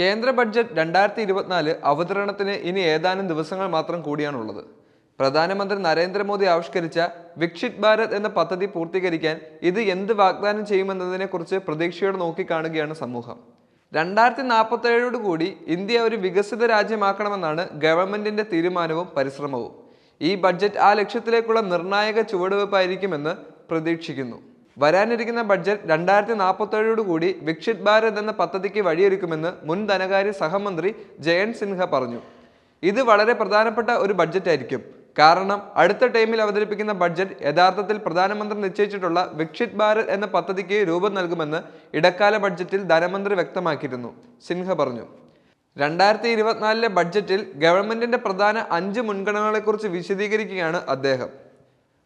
കേന്ദ്ര ബഡ്ജറ്റ് രണ്ടായിരത്തി ഇരുപത്തിനാല് അവതരണത്തിന് ഇനി ഏതാനും ദിവസങ്ങൾ മാത്രം കൂടിയാണുള്ളത്. പ്രധാനമന്ത്രി നരേന്ദ്രമോദി ആവിഷ്കരിച്ച വിക്ഷിത് ഭാരത് എന്ന പദ്ധതി പൂർത്തീകരിക്കാൻ ഇത് എന്ത് വാഗ്ദാനം ചെയ്യുമെന്നതിനെക്കുറിച്ച് പ്രതീക്ഷയോടെ നോക്കിക്കാണുകയാണ് സമൂഹം. രണ്ടായിരത്തി നാൽപ്പത്തേഴോട് കൂടി ഇന്ത്യ ഒരു വികസിത രാജ്യമാക്കണമെന്നാണ് ഗവൺമെന്റിന്റെ തീരുമാനവും പരിശ്രമവും. ഈ ബഡ്ജറ്റ് ആ ലക്ഷ്യത്തിലേക്കുള്ള നിർണായക ചുവടുവയ്പായിരിക്കുമെന്ന് പ്രതീക്ഷിക്കുന്നു. വരാനിരിക്കുന്ന ബഡ്ജറ്റ് രണ്ടായിരത്തി നാൽപ്പത്തേഴോട് കൂടി വിക്ഷിത് ഭാരത് എന്ന പദ്ധതിക്ക് വഴിയൊരുക്കുമെന്ന് മുൻ ധനകാര്യ സഹമന്ത്രി ജയന്ത് സിൻഹ പറഞ്ഞു. ഇത് വളരെ പ്രധാനപ്പെട്ട ഒരു ബഡ്ജറ്റ് ആയിരിക്കും കാരണം അടുത്ത ടൈമിൽ അവതരിപ്പിക്കുന്ന ബഡ്ജറ്റ് യഥാർത്ഥത്തിൽ പ്രധാനമന്ത്രി നിശ്ചയിച്ചിട്ടുള്ള വിക്ഷിത് ഭാരത് എന്ന പദ്ധതിക്ക് രൂപം നൽകുമെന്ന് ഇടക്കാല ബഡ്ജറ്റിൽ ധനമന്ത്രി വ്യക്തമാക്കിയിരുന്നു സിൻഹ പറഞ്ഞു. രണ്ടായിരത്തി ഇരുപത്തിനാലിലെ ബഡ്ജറ്റിൽ ഗവൺമെന്റിന്റെ പ്രധാന അഞ്ച് മുൻഗണനകളെക്കുറിച്ച് വിശദീകരിക്കുകയാണ് അദ്ദേഹം.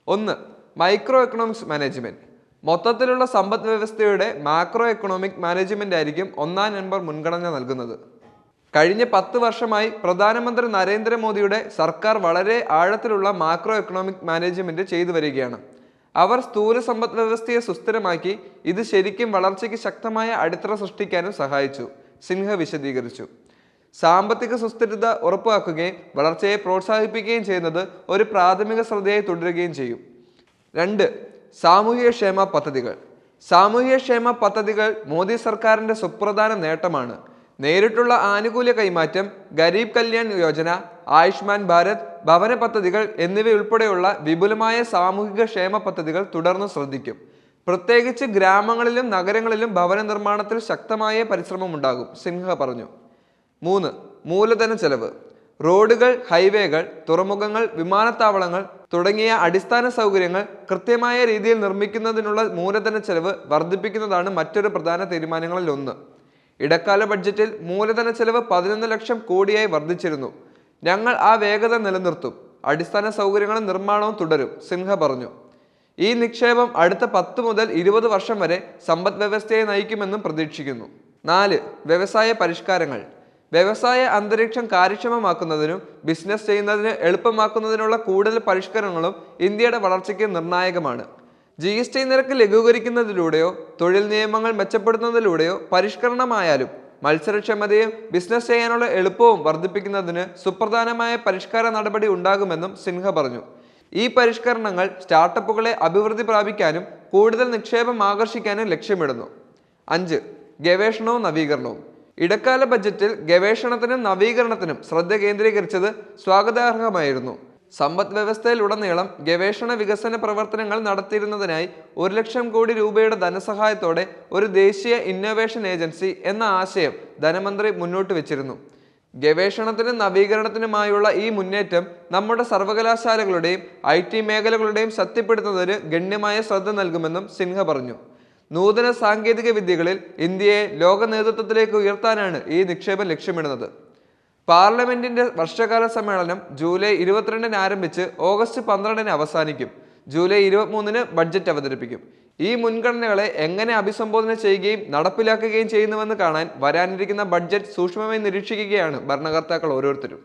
ഒന്ന് മൈക്രോ എക്കണോമിക്സ് മാനേജ്മെന്റ്. മൊത്തത്തിലുള്ള സമ്പദ് വ്യവസ്ഥയുടെ മാക്രോ എക്കണോമിക് മാനേജ്മെന്റ് ആയിരിക്കും ഒന്നാം നമ്പർ മുൻഗണന നൽകുന്നത്. കഴിഞ്ഞ പത്ത് വർഷമായി പ്രധാനമന്ത്രി നരേന്ദ്രമോദിയുടെ സർക്കാർ വളരെ ആഴത്തിലുള്ള മാക്രോ എക്കണോമിക് മാനേജ്മെന്റ് ചെയ്തു വരികയാണ്. അവർ സ്ഥൂല സമ്പദ് വ്യവസ്ഥയെ സുസ്ഥിരമാക്കി ഇത് ശരിക്കും വളർച്ചയ്ക്ക് ശക്തമായ അടിത്തറ സൃഷ്ടിക്കാനും സഹായിച്ചു സിൻഹ വിശദീകരിച്ചു. സാമ്പത്തിക സുസ്ഥിരത ഉറപ്പാക്കുകയും വളർച്ചയെ പ്രോത്സാഹിപ്പിക്കുകയും ചെയ്യുന്നത് ഒരു പ്രാഥമിക ശ്രദ്ധയായി തുടരുകയും ചെയ്യും. രണ്ട് സാമൂഹിക ക്ഷേമ പദ്ധതികൾ. സാമൂഹിക ക്ഷേമ പദ്ധതികൾ മോദി സർക്കാരിന്റെ സുപ്രധാന നേട്ടമാണ്. നേരിട്ടുള്ള ആനുകൂല്യ കൈമാറ്റം ഗരീബ് കല്യാൺ യോജന ആയുഷ്മാൻ ഭാരത് ഭവന പദ്ധതികൾ എന്നിവയുൾപ്പെടെയുള്ള വിപുലമായ സാമൂഹിക ക്ഷേമ പദ്ധതികൾ തുടർന്ന് ശ്രദ്ധിക്കും. പ്രത്യേകിച്ച് ഗ്രാമങ്ങളിലും നഗരങ്ങളിലും ഭവന നിർമ്മാണത്തിൽ ശക്തമായ പരിശ്രമമുണ്ടാകും സിൻഹ പറഞ്ഞു. മൂന്ന് മൂലധന ചെലവ്. റോഡുകൾ ഹൈവേകൾ തുറമുഖങ്ങൾ വിമാനത്താവളങ്ങൾ തുടങ്ങിയ അടിസ്ഥാന സൗകര്യങ്ങൾ കൃത്യമായ രീതിയിൽ നിർമ്മിക്കുന്നതിനുള്ള മൂലധന ചെലവ് വർദ്ധിപ്പിക്കുന്നതാണ് മറ്റൊരു പ്രധാന തീരുമാനങ്ങളിൽ ഒന്ന്. ഇടക്കാല ബഡ്ജറ്റിൽ മൂലധന ചെലവ് പതിനൊന്ന് ലക്ഷം കോടിയായി വർദ്ധിച്ചിരുന്നു. ഞങ്ങൾ ആ വേഗത നിലനിർത്തും. അടിസ്ഥാന സൗകര്യങ്ങളും നിർമ്മാണവും തുടരും സിൻഹ പറഞ്ഞു. ഈ നിക്ഷേപം അടുത്ത പത്ത് മുതൽ ഇരുപത് വർഷം വരെ സമ്പദ് വ്യവസ്ഥയെ നയിക്കുമെന്നും പ്രതീക്ഷിക്കുന്നു. നാല് വ്യവസായ പരിഷ്കാരങ്ങൾ. വ്യവസായ അന്തരീക്ഷം കാര്യക്ഷമമാക്കുന്നതിനും ബിസിനസ് ചെയ്യുന്നതിന് എളുപ്പമാക്കുന്നതിനുള്ള കൂടുതൽ പരിഷ്കരണങ്ങളും ഇന്ത്യയുടെ വളർച്ചയ്ക്ക് നിർണായകമാണ്. ജി എസ് ടി നിരക്ക് ലഘൂകരിക്കുന്നതിലൂടെയോ തൊഴിൽ നിയമങ്ങൾ മെച്ചപ്പെടുത്തുന്നതിലൂടെയോ പരിഷ്കരണമായാലും മത്സരക്ഷമതയും ബിസിനസ് ചെയ്യാനുള്ള എളുപ്പവും വർദ്ധിപ്പിക്കുന്നതിന് സുപ്രധാനമായ പരിഷ്കാര നടപടി ഉണ്ടാകുമെന്നും സിൻഹ പറഞ്ഞു. ഈ പരിഷ്കരണങ്ങൾ സ്റ്റാർട്ടപ്പുകളെ അഭിവൃദ്ധി പ്രാപിക്കാനും കൂടുതൽ നിക്ഷേപം ആകർഷിക്കാനും ലക്ഷ്യമിടുന്നു. അഞ്ച് ഗവേഷണവും നവീകരണവും. ഇടക്കാല ബജറ്റിൽ ഗവേഷണത്തിനും നവീകരണത്തിനും ശ്രദ്ധ കേന്ദ്രീകരിച്ചത് സ്വാഗതാർഹമായിരുന്നു. സമ്പദ് വ്യവസ്ഥയിലുടനീളം ഗവേഷണ വികസന പ്രവർത്തനങ്ങൾ നടത്തിയിരുന്നതിനായി ഒരു ലക്ഷം കോടി രൂപയുടെ ധനസഹായത്തോടെ ഒരു ദേശീയ ഇന്നൊവേഷൻ ഏജൻസി എന്ന ആശയം ധനമന്ത്രി മുന്നോട്ട് വെച്ചിരുന്നു. ഗവേഷണത്തിനും നവീകരണത്തിനുമായുള്ള ഈ മുന്നേറ്റം നമ്മുടെ സർവകലാശാലകളുടെയും ഐ ടി മേഖലകളുടെയും ശക്തിപ്പെടുത്തുന്നതിന് ഗണ്യമായ ശ്രദ്ധ നൽകുമെന്നും സിൻഹ പറഞ്ഞു. നൂതന സാങ്കേതിക വിദ്യകളിൽ ഇന്ത്യയെ ലോക നേതൃത്വത്തിലേക്ക് ഉയർത്താനാണ് ഈ നിക്ഷേപം ലക്ഷ്യമിടുന്നത്. പാർലമെന്റിന്റെ വർഷകാല സമ്മേളനം ജൂലൈ ഇരുപത്തിരണ്ടിന് ആരംഭിച്ച് ഓഗസ്റ്റ് പന്ത്രണ്ടിന് അവസാനിക്കും. ജൂലൈ ഇരുപത്തിമൂന്നിന് ബഡ്ജറ്റ് അവതരിപ്പിക്കും. ഈ മുൻഗണനകളെ എങ്ങനെ അഭിസംബോധന ചെയ്യുകയും നടപ്പിലാക്കുകയും ചെയ്യുന്നുവെന്ന് കാണാൻ വരാനിരിക്കുന്ന ബഡ്ജറ്റ് സൂക്ഷ്മമായി നിരീക്ഷിക്കുകയാണ് ഭരണകർത്താക്കൾ ഓരോരുത്തരും.